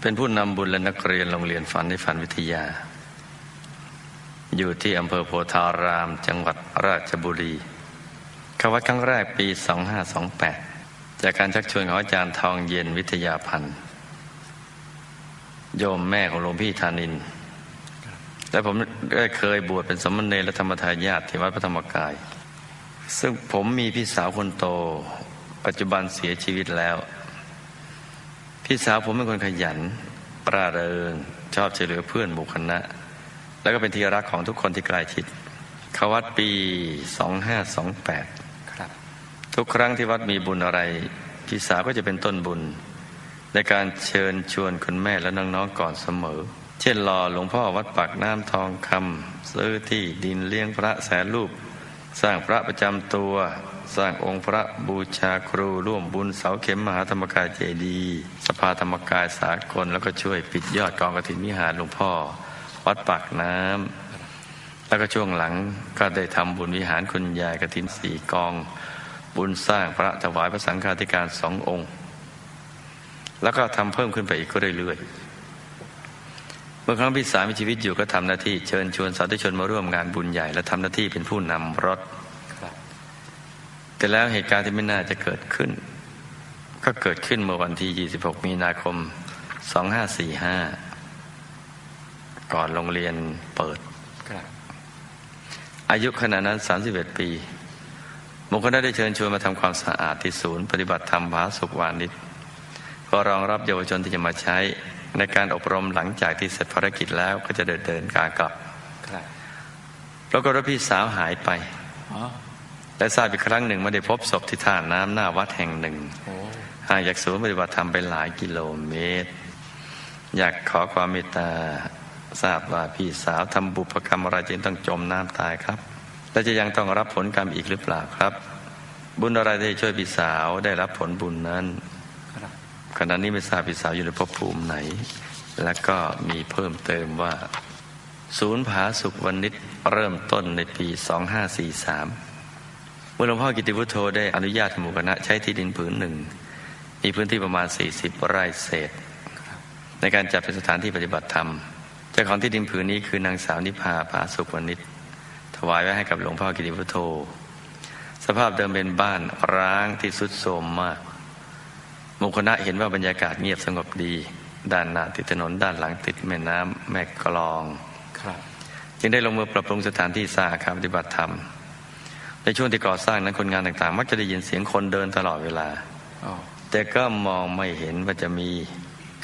เป็นผู้นำบุญและนักเรียนโรงเรียนฝันในฝันวิทยา อยู่ที่อำเภอโพธาราม จังหวัดราชบุรีเข้าวัดครั้งแรกปี 2528 จากการชักชวนของอาจารย์ทองเย็นวิทยาพันธ์โยมแม่ของหลวงพี่ธานิน และผมได้เคยบวชเป็นสมณเณรและธรรมทายาทที่วัดพระธรรมกาย ซึ่งผมมีพี่สาวคนโต ปัจจุบันเสียชีวิตแล้ว พี่สาวผมเป็นคนขยันร่าเริงชอบช่วยเหลือเพื่อนหมู่คณะ แล้วก็เป็นที่รักของทุกคนที่ใกล้ชิดเขาวัดปี 2528 ครับ ทุกครั้งที่วัดมีบุญอะไร พี่สาวก็จะเป็นต้นบุญ ในการเชิญชวนคุณแม่และน้องๆก่อนเสมอ เช่นรอหลวงพ่อวัดปากน้ำทองคำซื้อที่ดินเลี้ยงพระแสนรูป สร้างพระประจำตัว สร้างองค์พระบูชาครูร่วมบุญเสาเข็มมหาธรรมกายเจดี สภาธรรมกายสากล แล้วก็ช่วยปิดยอดกองกฐินวิหารหลวงพ่อ วัดปากน้ำแล้วก็ช่วงหลังก็ได้ทำบุญวิหารคุณยายกฐินสี่กอง บุญสร้างพระถวายพระสังฆาธิการสององค์ แล้วก็ทำเพิ่มขึ้นไปอีกก็เรื่อยๆเมื่อครั้งพี่สามีชีวิตอยู่ก็ทำหน้าที่เชิญชวนสาธุชนมาร่วมงานบุญใหญ่ และทำหน้าที่เป็นผู้นำรถ แต่แล้วเหตุการณ์ที่ไม่น่าจะเกิดขึ้น ก็เกิดขึ้นเมื่อวันที่ 26 มีนาคม 2545 ก่อนโรงเรียนเปิดครับอายุขณะนั้น 31 ปีมงคลได้เชิญชวนมาทำความสะอาดที่ศูนย์ ปฏิบัติธรรมผาสุขวานิชเพื่อรองรับเยาวชนที่จะมาใช้ในการอบรมหลังจากที่เสร็จภารกิจแล้วก็จะเดินเดินการกลับครับปรากฏว่าพี่สาวหายไปอ๋อ และทราบอีกครั้งหนึ่งไม่ได้พบศพที่ท่าน้ำหน้าวัดแห่งหนึ่งโอ้ห่างจากศูนย์ปฏิบัติธรรมไปหลายกิโลเมตร อยากขอความเมตตาทราบว่าพี่สาวทำบุพกรรมอะไรจึงต้องจมน้ำตายครับ และจะยังต้องรับผลกรรมอีกหรือเปล่าครับ บุญอะไรที่ช่วยพี่สาวได้รับผลบุญนั้นครับขณะนี้ไม่ทราบพี่สาวอยู่ในภพภูมิไหน และก็มีเพิ่มเติมว่า ศูนย์ผาสุขวันนิดเริ่มต้นในปี 2543เมื่อหลวงพ่อกิติพุทโธได้อนุญาตให้หมู่คณะใช้ที่ดินผืนหนึ่ง มีพื้นที่ประมาณ 40 ไร่เศษ ในการจัดเป็นสถานที่ปฏิบัติธรรมเจ้าของที่ดินผืนนี้คือนางสาวนิพาผาสุขวันนิดถวายไว้ให้กับหลวงพ่อกิติพุทโธ สภาพเดิมเป็นบ้านร้างที่สุดโทรมมากหมู่คณะเห็นว่าบรรยากาศเงียบสงบดี ด้านหน้าติดถนนด้านหลังติดแม่น้ำแม่กลอง ครับ จึงได้ลงมือปรับปรุงสถานที่สร้างอาคารปฏิบัติธรรม ในช่วงที่ก่อสร้างนั้นคนงานต่างๆ มักจะได้ยินเสียงคนเดินตลอดเวลาอ๋อแต่ก็มองไม่เห็นว่าจะมี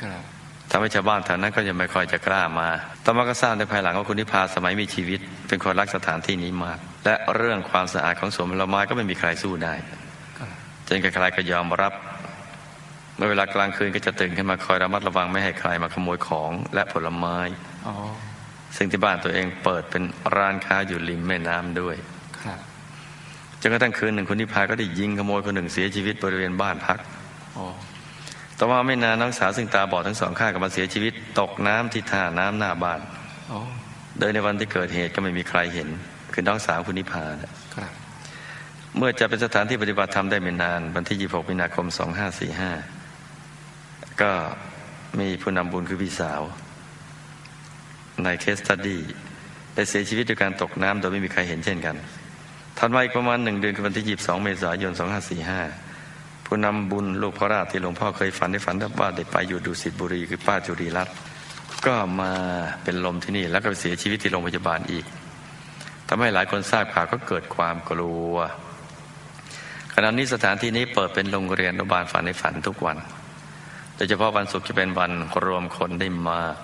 ครับทำให้ชาวบ้านแถวนั้นก็ยังไม่ค่อยจะกล้ามาต่อมาก็ทราบในภายหลังว่าคุณนิพาสมัยมีชีวิต เป็นคนรักสถานที่นี้มาก และเรื่องความสะอาดของสวนผลไม้ก็ไม่มีใครสู้ได้ครับจนใครๆก็ยอมรับ เมื่อเวลากลางคืนก็จะตื่นขึ้นมาคอยระมัดระวังไม่ให้ใครมาขโมยของและผลไม้อ๋อซึ่งที่บ้านตัวเองเปิดเป็นร้านค้าอยู่ริมแม่น้ำด้วยครับจ นกระทั่งคืนหนึ่งคุณนิพาก็ได้ยิงขโมยคนหนึ่งเสียชีวิตบริเวณบ้านพักอ๋อต่อมาไม่นานน้องสาวซึ่งตาบอดทั้งสองข้างก็มาเสียชีวิต ตกน้ำที่ท่าน้ำหน้าบ้านอ๋อโดยในวันที่เกิดเหตุก็ไม่มีใครเห็น คือน้องสาวคุณนิพาน่ะครับเมื่อจะเป็นสถานที่ปฏิบัติธรรมได้ไม่นาน วันที่ 26 มีนาคม 2545 ก็มีผู้นำบุญคือพี่สาว ในเคสตัดดี้ได้เสียชีวิตด้วยการตกน้ำโดยไม่มีใครเห็นเช่นกัน ถัดมาอีกประมาณหนึ่งเดือนคือวันที่22เมษายน2545ผู้นำบุญลูกพระราชที่หลวงพ่อเคยฝันได้ฝันว่าได้ไปอยู่ดุสิตบุรีคือป้าจุรีรัตน์ก็มาเป็นลมที่นี่แล้วก็เสียชีวิตที่โรงพยาบาลอีกทำให้หลายคนทราบข่าวก็เกิดความกลัวขณะนี้สถานที่นี้เปิดเป็นโรงเรียนอนุบาลฝันในฝันทุกวันโดยเฉพาะวันศุกร์จะเป็นวันรวมคนได้มาก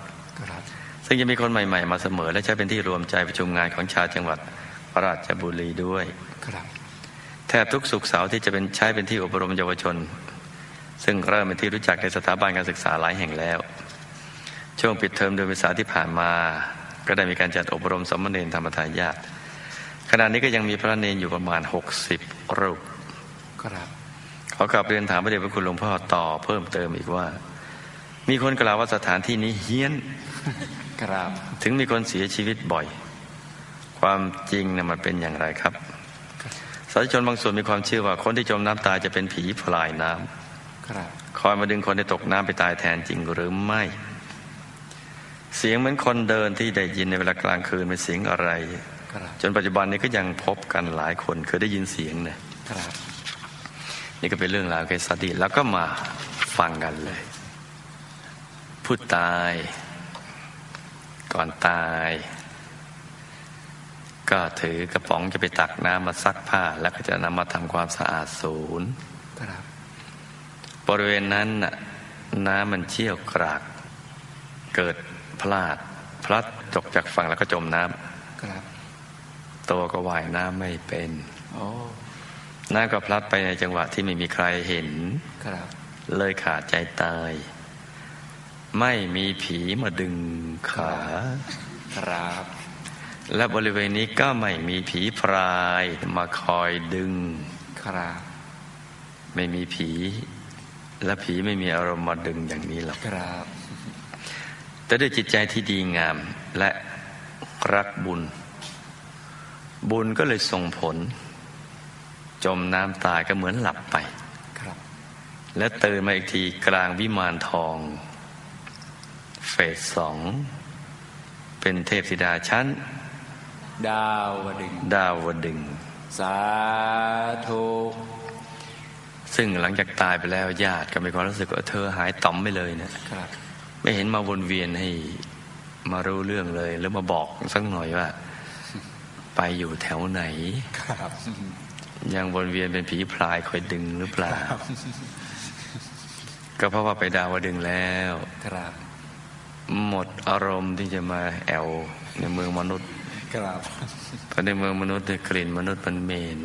ซึ่งจะมีคนใหม่ ๆ มาเสมอ และใช้เป็นที่รวมใจประชุมงานของชาวจังหวัด ราชบุรีด้วยครับแทบทุกสุกร์เสาร์ที่จะเป็นใช้เป็นที่อบรมเยาวชน ซึ่งเริ่มเป็นที่รู้จักในสถาบันการศึกษาหลายแห่งแล้ว ช่วงปิดเทอมเดือนเมษาที่ผ่านมา ก็ได้มีการจัดอบรมสมณเณรธรรมทายาทขณะนี้ก็ยังมีพระเนรอยู่ประมาณ 60 รูปครับขอกลับเรียนถามพระเดชพระคุณหลวงพ่อต่อเพิ่มเติมอีกว่า มีคนกล่าวว่าสถานที่นี้เฮี้ยนครับถึงมีคนเสียชีวิตบ่อย ความจริงนะมันเป็นอย่างไรครับสาธุชนบางส่วนมีความเชื่อว่าคนที่จมน้ำตายจะเป็นผีพลายน้ำครับคอยมาดึงคนที่ตกน้ำไปตายแทนจริงหรือไม่ เสียงเหมือนคนเดินที่ได้ยินในเวลากลางคืนเป็นเสียงอะไรครับจนปัจจุบันนี้ก็ยังพบกันหลายคนเคยได้ยินเสียงเนี่ยครับนี่ก็เป็นเรื่องราวเคสสติแล้วก็มาฟังกันเลย ผู้ตาย ก่อนตาย ก็ถือกระป๋องจะไปตักน้ำมาซักผ้า แล้วก็จะนำมาทำความสะอาดศูนย์ครับบริเวณนั้นน่ะน้ำมันเชี่ยวกราก เกิดพลาด พลัดตกจากฝั่งแล้วก็จมน้ครับำตัวก็ว่ายน้ำไม่เป็นโอ้น้ำก็พลัดไปในจังหวะที่ไม่มีใครเห็นครับเลยขาดใจตาย ไม่มีผีมาดึงขาครับ และบริเวณนี้ก็ไม่มีผีพรายมาคอยดึงครับไม่มีผี และผีไม่มีอารมณ์มาดึงอย่างนี้หรอกครับ แต่ด้วยจิตใจที่ดีงามและรักบุญ บุญก็เลยส่งผล จมน้ำตายก็เหมือนหลับไปครับ และตื่นมาอีกทีกลางวิมานทอง เฟสสอง เป็นเทพธิดาชั้น ดาวดึงดาวดึงส์สาธุซึ่งหลังจากตายไปแล้วญาติก็มีความรู้สึกว่าเธอหายต่อมไปเลยเนะครับไม่เห็นมาวนเวียนให้มารู้เรื่องเลย หรือมาบอกสักหน่อยว่า ไปอยู่แถวไหนครับยังวนเวียนเป็นผีพรายคอยดึงหรือเปล่า ก็เพราะว่าไปดาวดึงส์แล้วครับหมดอารมณ์ที่จะมาแอวในเมืองมนุษย์ ครับเพราะในเมืองมนุษย์เนี่ยกลิ่นมนุษย์มันเหม็น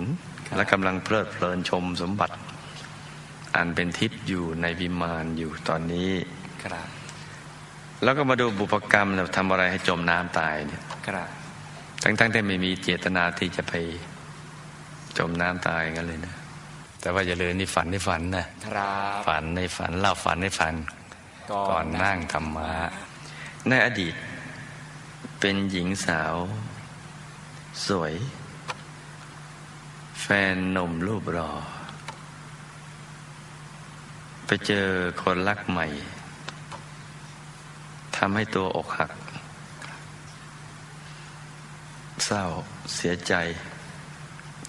ครับและกำลังเพลิดเพลินชมสมบัติ อันเป็นทิพย์อยู่ในวิมานอยู่ตอนนี้ครับแล้วก็มาดูบุพกรรมเราทำอะไรให้จมน้ำตายเนี่ยครับทั้งๆที่ไม่มีเจตนาที่จะไปจมน้ำตายกันเลยนะ แต่ว่าอย่าลืมนี่ฝันในฝันนะครับฝันในฝันเล่าฝันในฝัน ก่อนนั่งธรรมะในอดีตเป็นหญิงสาว สวย แฟนหนุ่มรูปรอ ไปเจอคนรักใหม่ทำให้ตัวอกหัก เศร้าเสียใจ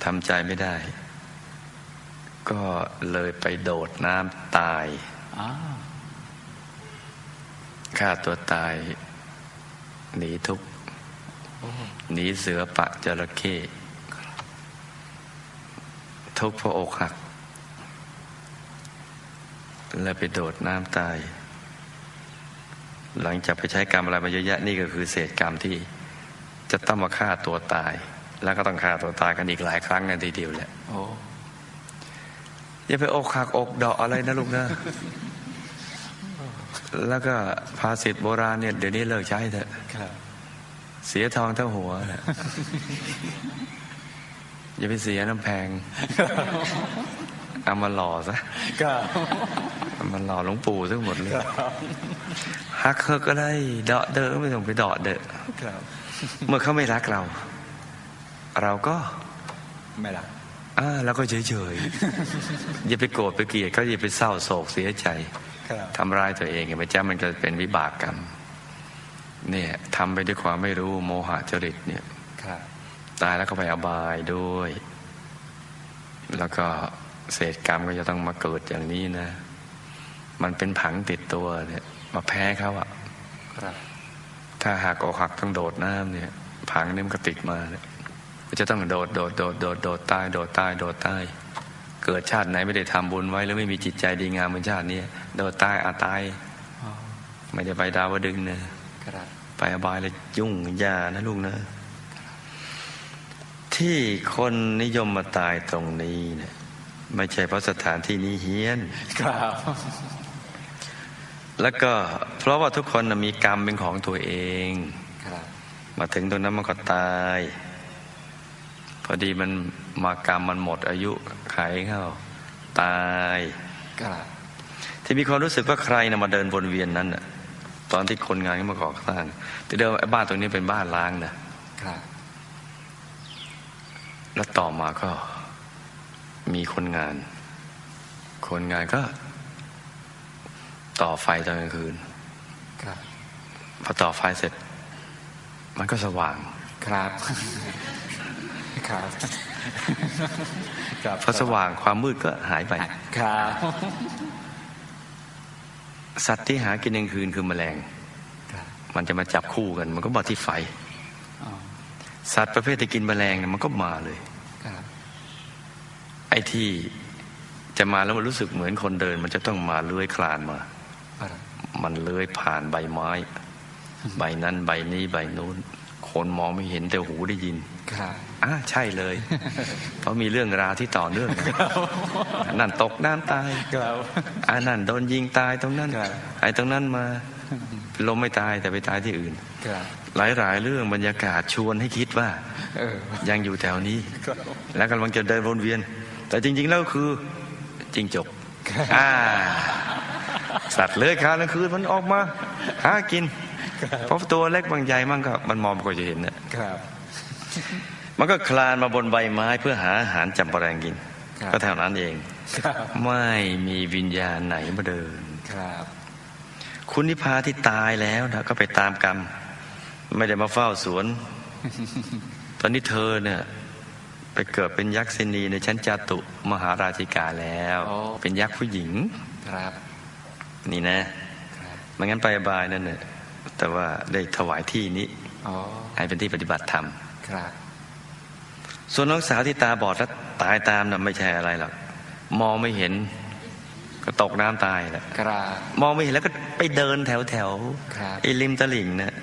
ทำใจไม่ได้ ก็เลยไปโดดน้ำตายอ้าวฆ่าตัวตาย หนีทุกข์โอ้ หนีเสือปะจระเข้ทุกข์เพราะอกหัก และไปโดดน้ำตาย หลังจากไปใช้กรรมอะไรมาเยอะแยะนี่ก็คือเศษกรรมที่จะต้องมาฆ่าตัวตาย แล้วก็ต้องฆ่าตัวตายกันอีกหลายครั้งกันทีเดียวแหละโอ้อย่าไปอกหักอกดาะอะไรนะลูกนะแล้วก็ภาษิตโบราณเนี่ยเดี๋ยวนี้เลิกใช้เถอะ เสียทองเท่าหัวนะอย่าไปเสียน้ำแพงเอามาหล่อซะครับเอามาหล่อหลวงปู่ทั้งหมดเลยฮักเฮอก็ได้เดาะเดอะไม่ต้องไปเดาะเดอะครับเมื่อเขาไม่รักเรา เราก็ไม่ละอ่าเราก็เฉยเฉยๆอย่าไปโกรธไปเกลียดเขาอย่าไปเศร้าโศกเสียใจครับทำร้ายตัวเองไงพระเจ้ามันก็เป็นวิบากกรรม เนี่ยทำไปด้วยความไม่รู้โมหะจริตเนี่ยครับตายแล้วก็ไปอบายด้วย แล้วก็เศษกรรมก็จะต้องมาเกิดอย่างนี้นะ มันเป็นผังติดตัวเนี่ย มาแพ้เขาอะครับถ้าหากอกหักต้องโดดน้ำเนี่ย ผังนี่มันก็ติดมาเนี่ยก็จะต้องโดดโดดโดดโดดโดดตายโดดตายโดดตายเกิดชาติไหนไม่ได้ทำบุญไว้หรือไม่มีจิตใจดีงามเหมือนชาตินี้โดดตายอาตายอ๋อไม่ได้ไปดาวดึงส์เนี่ยครับ ไปอบายเลยยุ่งยานะลูกนะ ที่คนนิยมมาตายตรงนี้เนี่ยไม่ใช่เพราะสถานที่นี้เฮี้ยน ครับ แล้วก็เพราะว่าทุกคนน่ะมีกรรมเป็นของตัวเองครับมาถึงตรงนั้นมันก็ตาย พอดีมันมากรรมมันหมดอายุไขเข้าตายครับที่มีความรู้สึกว่าใครนะมาเดินวนเวียนนั้นน่ะ ตอนที่คนงานเขามาก่อสร้าง แต่เดิมไอ้บ้านตรงนี้เป็นบ้านล้างนะครับแล้วต่อมาก็มีคนงาน คนงานก็ ต่อไฟตอนกลางคืนครับพอต่อไฟเสร็จ มันก็สว่าง ครับ ครับครับพอสว่างความมืดก็หายไป ครับ สัตว์ที่หากินกลางคืนคือแมลงครับมันจะมาจับคู่กัน มันก็มาที่ไฟอ๋อสัตว์ประเภทที่กินแมลงเนี่ยมันก็มาเลยครับไอ้ที่จะมาแล้วมันรู้สึกเหมือนคนเดิน มันจะต้องมาเลื้อยคลานมาครับมันเลื้อยผ่านใบไม้ ใบนั้นใบนี้ใบนู้น คนมองไม่เห็นแต่หูได้ยิน ครับอ่าใช่เลย เพราะมีเรื่องราวที่ต่อเนื่องกันนั่นตกน้ำตายครับอ่านั่นโดนยิงตายตรงนั้นครับไอ้ตรงนั้นมาลมไม่ตายแต่ไปตายที่อื่นครับหลายๆเรื่องบรรยากาศชวนให้คิดว่าเออยังอยู่แถวนี้ครับและกำลังจะเดินวนเวียน แต่จริง ๆ แล้วคือจริงจกครับอ่าสัตว์เลื้อยคลานกลางคืนมันออกมาหากินเพราะตัวเล็กบางใหญ่มั่งก็มันมองไม่ค่อยจะเห็นเนี่ยครับ มันก็คลานมาบนใบไม้เพื่อหาอาหารจับแมลงกินครับก็เท่านั้นเองครับไม่มีวิญญาณไหนมาเดินครับคุณนิพาที่ตายแล้วนะก็ไปตามกรรม ไม่ได้มาเฝ้าสวน ตอนนี้เธอเนี่ย ไปเกิดเป็นยักษินีในชั้นจาตุมหาราชิกาแล้วอ๋อเป็นยักษ์ผู้หญิงครับ นี่นะครับไม่งั้นไปอบายนั่นเนี่ยแต่ว่าได้ถวายที่นี้อ๋อให้เป็นที่ปฏิบัติธรรม ครับส่วนน้องสาวที่ตาบอดแล้วตายตามน่ะไม่ใช่อะไรหรอกมองไม่เห็น ก็ตกน้ำตายแหละครับมองไม่เห็นแล้วก็ไปเดินแถวแถวๆครับไอ้ริมตลิ่งเนี่ย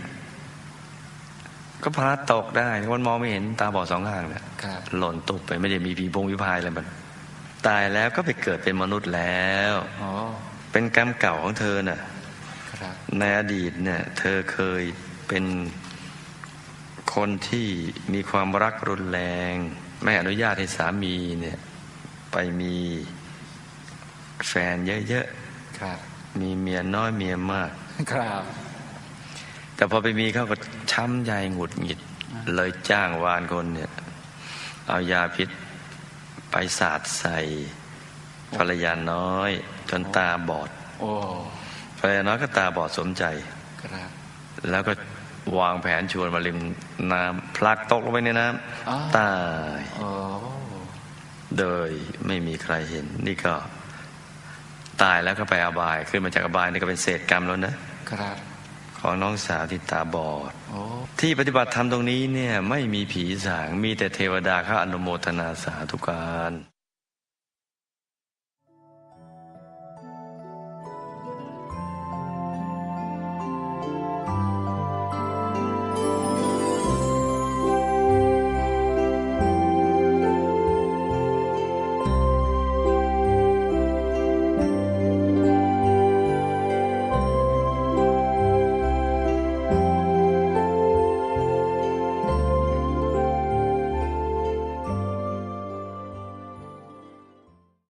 ก็พลัดตกได้มันมองไม่เห็นตาบอดสองข้างเนี่ยครับหล่นตุบไปไม่ได้มีผีพงวิพายอะไรมันตายแล้วก็ไปเกิดเป็นมนุษย์แล้วอ๋อเป็นกรรมเก่าของเธอน่ะครับในอดีตเนี่ย เธอเคยเป็น คนที่มีความรักรุนแรง ไม่อนุญาตให้สามีเนี่ยไปมีแฟนเยอะครับๆมีเมียน้อยเมียมากครับแต่พอไปมีเขาก็ช้ำใจหงุดหงิด เลยจ้างวานคนเนี่ย เอายาพิษไปสาดใส่ภรรยาน้อย จนตาบอดโอ้ภรรยาน้อยก็ตาบอดสมใจครับแล้วก็ วางแผนชวนมาริมน้ำพลักตกลงไปในน้อ๋อำตายโอ้โดยไม่มีใครเห็น นี่ก็ ตายแล้วก็ไปอบาย ขึ้นมาจากอบายนี่ก็เป็นเศษกรรมแล้วนะครับของน้องสาวที่ตาบอดโอ้ที่ปฏิบัติธรรมตรงนี้เนี่ย ไม่มีผีสางมีแต่เทวดาเขาอนุโมทนาสาธุการ